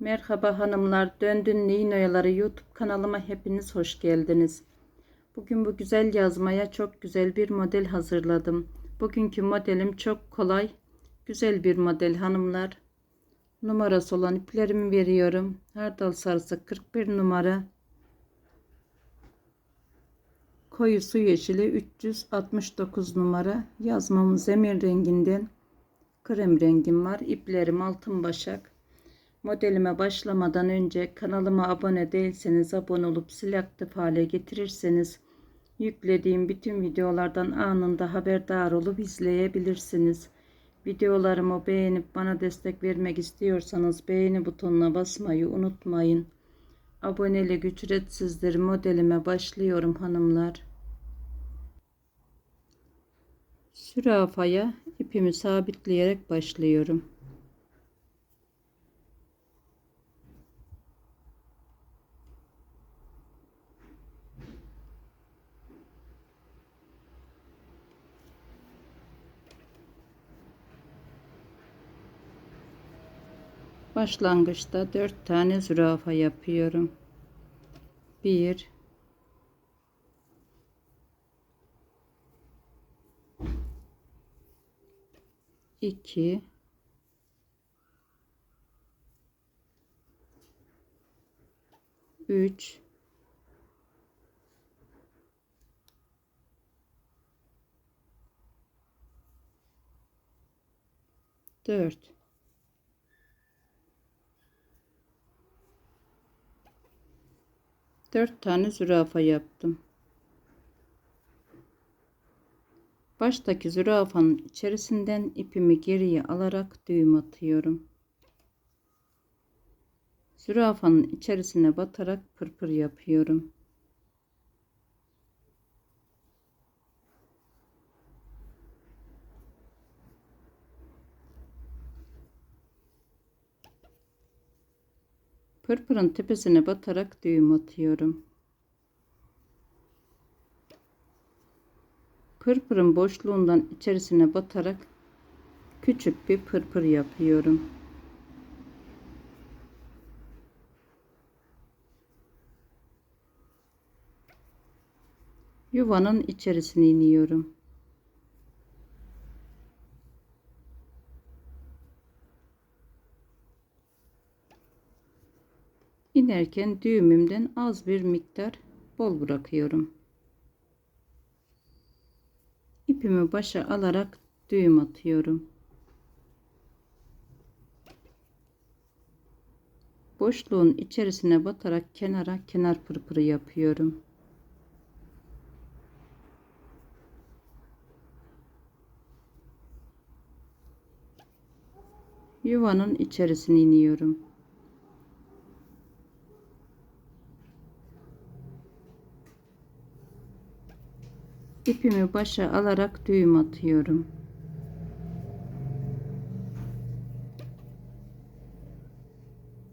Merhaba hanımlar, Döndün Neyin Oyaları YouTube kanalıma hepiniz hoş geldiniz. Bugün bu güzel yazmaya çok güzel bir model hazırladım. Bugünkü modelim çok kolay, güzel bir model hanımlar. Numarası olan iplerimi veriyorum. Hardal sarısı 41 numara. Koyu su yeşili 369 numara. Yazmamın zemin renginden krem rengim var. İplerim altın başak. Modelime başlamadan önce kanalıma abone değilseniz abone olup sil aktif hale getirirseniz yüklediğim bütün videolardan anında haberdar olup izleyebilirsiniz. Videolarımı beğenip bana destek vermek istiyorsanız beğeni butonuna basmayı unutmayın. Abonelik ücretsizdir. Modelime başlıyorum hanımlar. Sürafaya ipimi sabitleyerek başlıyorum. Başlangıçta 4 tane zürafa yapıyorum. 1 2 3 4 4 tane zürafa yaptım. Baştaki zürafanın içerisinden ipimi geriye alarak düğüm atıyorum. Zürafanın içerisine batarak pırpır yapıyorum. Pırpırın tepesine batarak düğüm atıyorum. Pırpırın boşluğundan içerisine batarak küçük bir pırpır yapıyorum. Yuvanın içerisine iniyorum. İnerken düğümümden az bir miktar bol bırakıyorum. İpimi başa alarak düğüm atıyorum. Boşluğun içerisine batarak kenara kenar pırpırı yapıyorum. Yuvanın içerisine iniyorum. İpimi başa alarak düğüm atıyorum.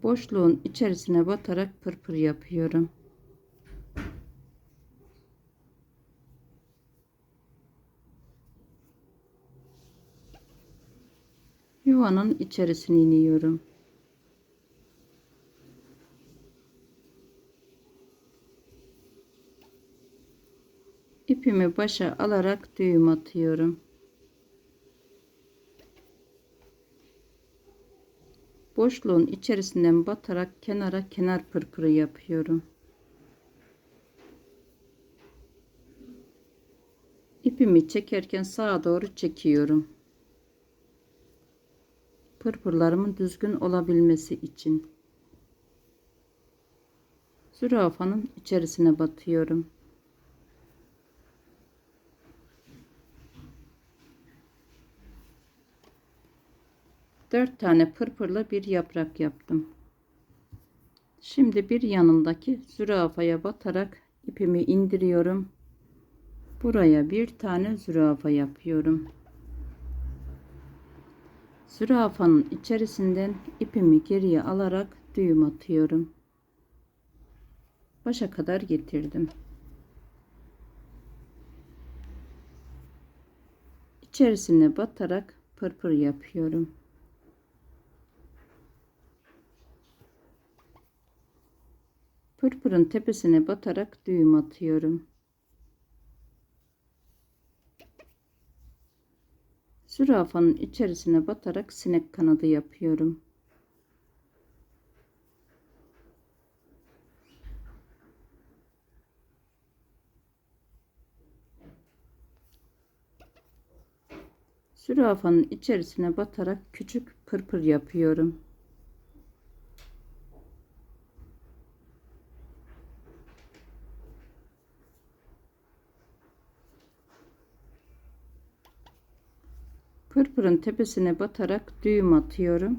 Boşluğun içerisine batarak pırpır yapıyorum. Yuvanın içerisine iniyorum. İpimi başa alarak düğüm atıyorum. Boşluğun içerisinden batarak kenara kenar pırpırı yapıyorum. İpimi çekerken sağa doğru çekiyorum. Pırpırlarımın düzgün olabilmesi için. Zürafanın içerisine batıyorum. 4 tane pırpırlı bir yaprak yaptım. Şimdi bir yanındaki zürafaya batarak ipimi indiriyorum. Buraya bir tane zürafa yapıyorum. Zürafanın içerisinden ipimi geriye alarak düğüm atıyorum. Başa kadar getirdim. İçerisine batarak pırpır yapıyorum. Pırpırın tepesine batarak düğüm atıyorum. Zürafanın içerisine batarak sinek kanadı yapıyorum. Zürafanın içerisine batarak küçük pırpır yapıyorum. Pırpırın tepesine batarak düğüm atıyorum.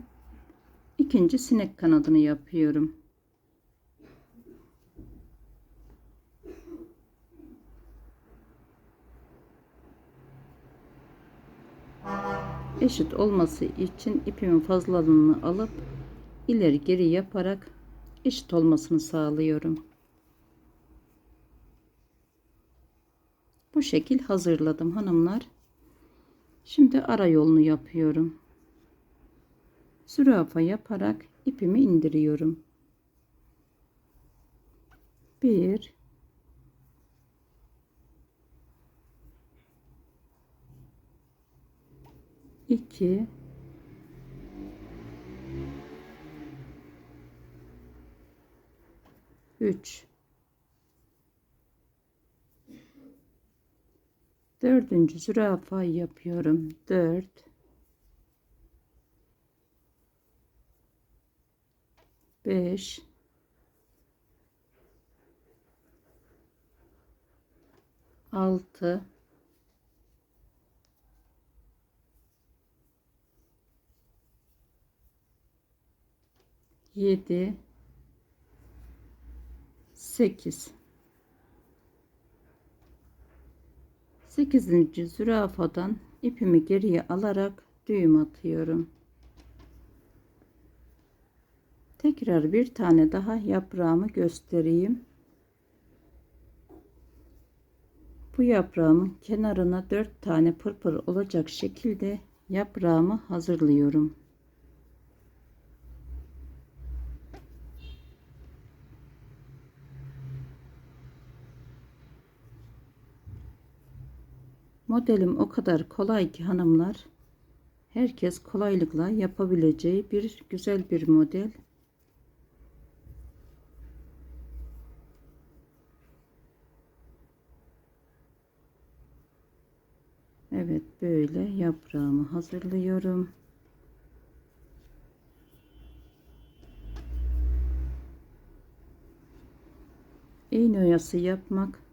İkinci sinek kanadını yapıyorum. Eşit olması için ipimin fazlalığını alıp ileri geri yaparak eşit olmasını sağlıyorum. Bu şekil hazırladım hanımlar. Şimdi ara yolunu yapıyorum. Zürafa yaparak ipimi indiriyorum. 1 2 3 Dördüncü zürafa yapıyorum. Dört. Beş. Altı. Yedi. Sekiz. 8. zürafadan ipimi geriye alarak düğüm atıyorum. Tekrar bir tane daha yaprağımı göstereyim. Bu yaprağımın kenarına 4 tane pırpır olacak şekilde yaprağımı hazırlıyorum. Modelim o kadar kolay ki hanımlar. Herkes kolaylıkla yapabileceği bir güzel bir model. Evet böyle yaprağımı hazırlıyorum. İğne oyası yapmak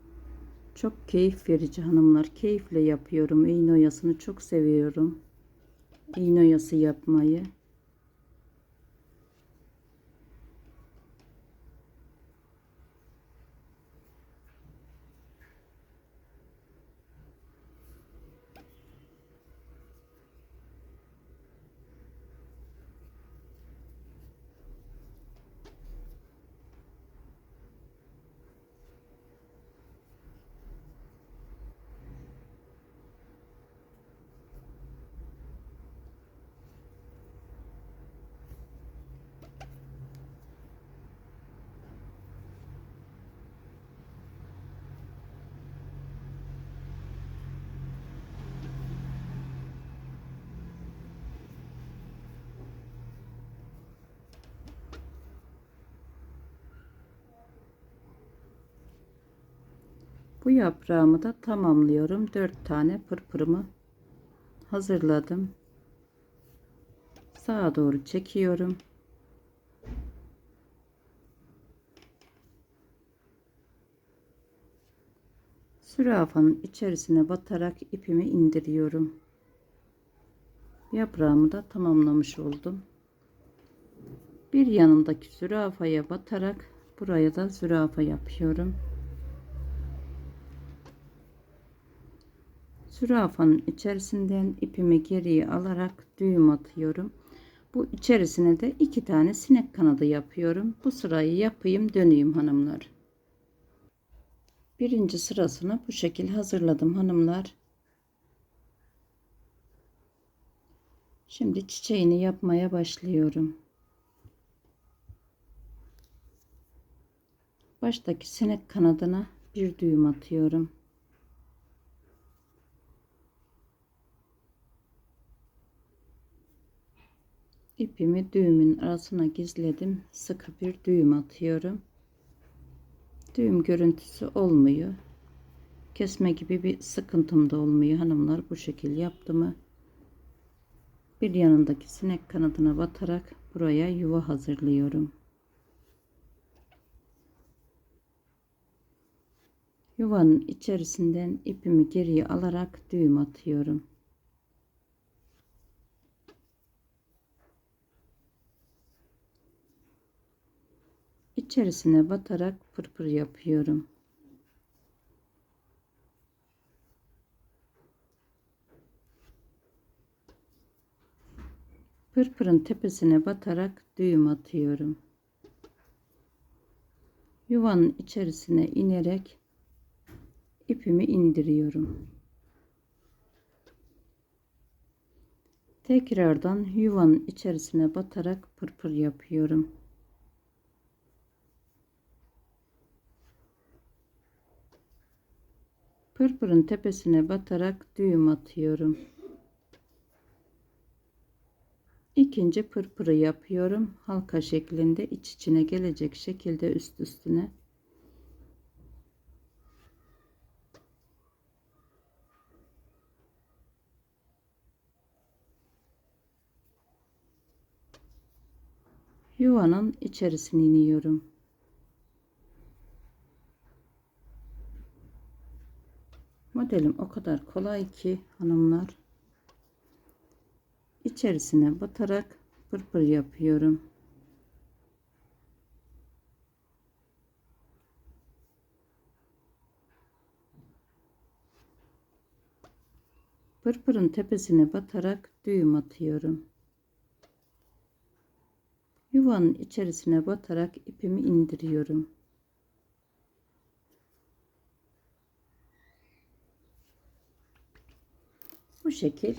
çok keyif verici hanımlar. Keyifle yapıyorum. İğne oyasını çok seviyorum. İğne oyası yapmayı. Bu yaprağımı da tamamlıyorum. 4 tane pırpırımı hazırladım. Sağa doğru çekiyorum. Zürafanın içerisine batarak ipimi indiriyorum. Yaprağımı da tamamlamış oldum. Bir yanındaki zürafaya batarak buraya da zürafa yapıyorum. Zürafanın içerisinden ipimi geriye alarak düğüm atıyorum. Bu içerisine de iki tane sinek kanadı yapıyorum. Bu sırayı yapayım döneyim hanımlar. Birinci sırasını bu şekil hazırladım hanımlar. Şimdi çiçeğini yapmaya başlıyorum. Baştaki sinek kanadına bir düğüm atıyorum. İpimi düğümün arasına gizledim. Sıkı bir düğüm atıyorum. Düğüm görüntüsü olmuyor. Kesme gibi bir sıkıntım da olmuyor hanımlar. Bu şekil yaptı mı bir yanındaki sinek kanadına batarak buraya yuva hazırlıyorum. Yuvanın içerisinden ipimi geriye alarak düğüm atıyorum. İçerisine batarak pırpır yapıyorum. Pırpırın tepesine batarak düğüm atıyorum. Yuvanın içerisine inerek ipimi indiriyorum. Tekrardan yuvanın içerisine batarak pırpır yapıyorum. Pırpırın tepesine batarak düğüm atıyorum. İkinci pırpırı yapıyorum. Halka şeklinde iç içine gelecek şekilde üst üstüne. Yuvanın içerisine iniyorum. Modelim o kadar kolay ki hanımlar içerisine batarak pırpır yapıyorum. Pırpırın tepesine batarak düğüm atıyorum. Yuvanın içerisine batarak ipimi indiriyorum. Bu şekil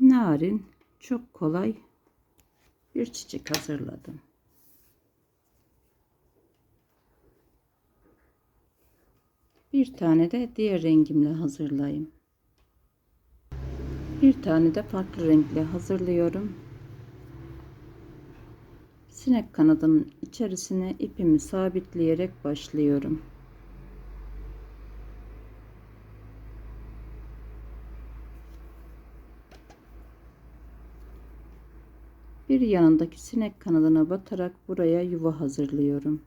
narin, çok kolay bir çiçek hazırladım. Bir tane de diğer rengimle hazırlayayım. Bir tane de farklı renkle hazırlıyorum. Sinek kanadının içerisine ipimi sabitleyerek başlıyorum. Bir yanındaki sinek kanadına batarak buraya yuva hazırlıyorum.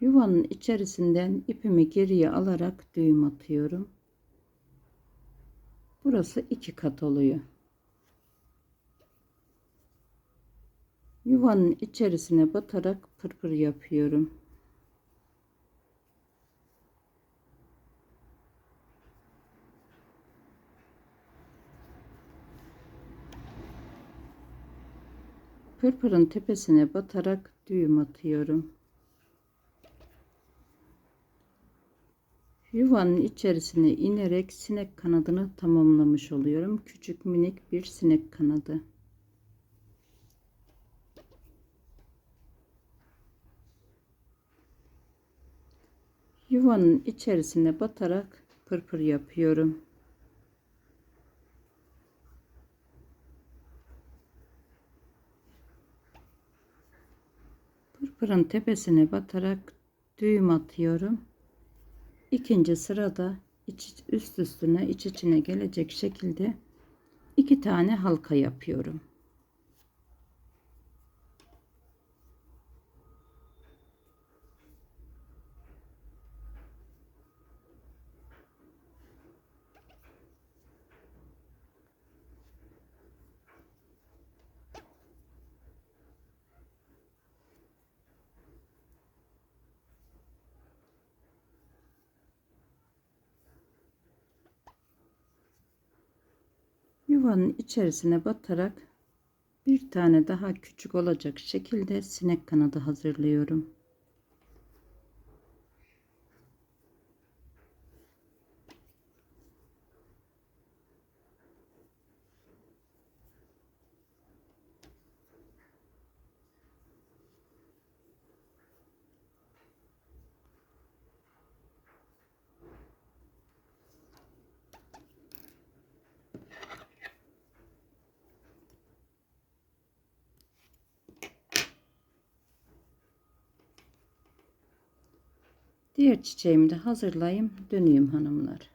Yuvanın içerisinden ipimi geriye alarak düğüm atıyorum. Burası iki kat oluyor. Yuvanın içerisine batarak pırpır yapıyorum. Pırpırın tepesine batarak düğüm atıyorum. Yuvanın içerisine inerek sinek kanadını tamamlamış oluyorum. Küçük minik bir sinek kanadı. Yuvanın içerisine batarak pırpır yapıyorum. Pırpırın tepesine batarak düğüm atıyorum. İkinci sırada iç, üst üstüne iç içine gelecek şekilde iki tane halka yapıyorum. Yuvanın içerisine batarak bir tane daha küçük olacak şekilde sinek kanadı hazırlıyorum. Diğer çiçeğimi de hazırlayayım. Döneyim hanımlar.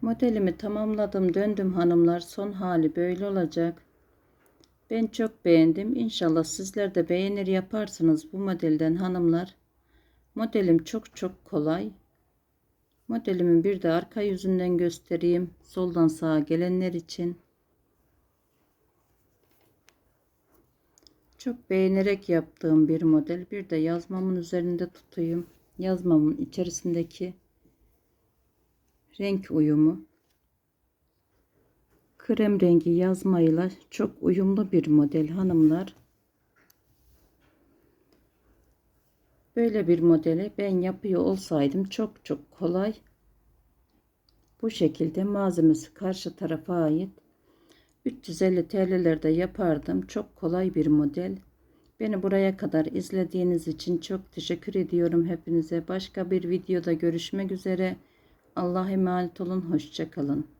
Modelimi tamamladım. Döndüm hanımlar. Son hali böyle olacak. Ben çok beğendim. İnşallah sizler de beğenir yaparsınız bu modelden hanımlar. Modelim çok çok kolay. Modelimi bir de arka yüzünden göstereyim. Soldan sağa gelenler için. Çok beğenerek yaptığım bir model. Bir de yazmamın üzerinde tutayım. Yazmamın içerisindeki renk uyumu. Krem rengi yazmayla çok uyumlu bir model hanımlar. Böyle bir modeli ben yapıyor olsaydım çok çok kolay. Bu şekilde malzemesi karşı tarafa ait. 350 TL'lerde yapardım. Çok kolay bir model. Beni buraya kadar izlediğiniz için çok teşekkür ediyorum hepinize. Başka bir videoda görüşmek üzere. Allah'a emanet olun. Hoşçakalın.